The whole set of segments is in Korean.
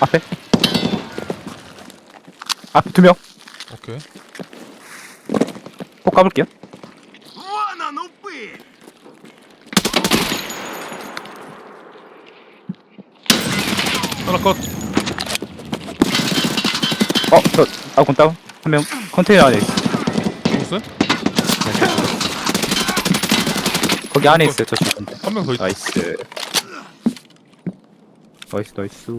앞에. 앞에 두 명. 오케이. 폭 까볼게요. Вон он, упырь! 하나 컷. 어, 저 아군 다운. 한 명 컨테이너 안에 있어. 죽었어요? 거기 안에 있어요. 저 지금. 한 명 더 있다. 나이스. 나이스 나이스.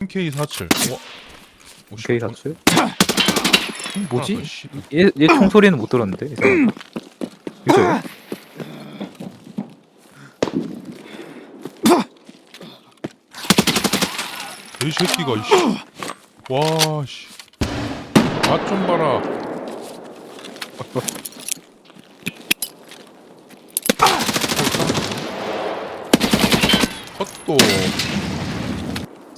MK47. 와. 오, 씨, 오케이 샀어요. 더, 뭐지? 씨. 얘, 얘 총소리는 못 들었는데. 이 사람. 있어요? 이 새끼가 이씨. 와 씨. 맛 좀 봐라. 컷도.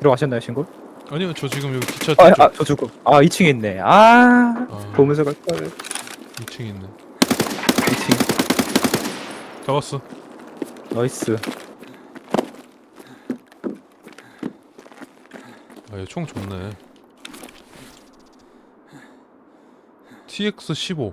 들어가셨나요, 신고? 아니요 저 지금 여기 기차 아, 뒤쪽. 아, 저 죽고. 아, 2층에 있네. 아, 아, 보면서 갈 걸. 2층에 있네. 2층. 잡았어. 나이스. 아, 얘 총 좋네. TX15.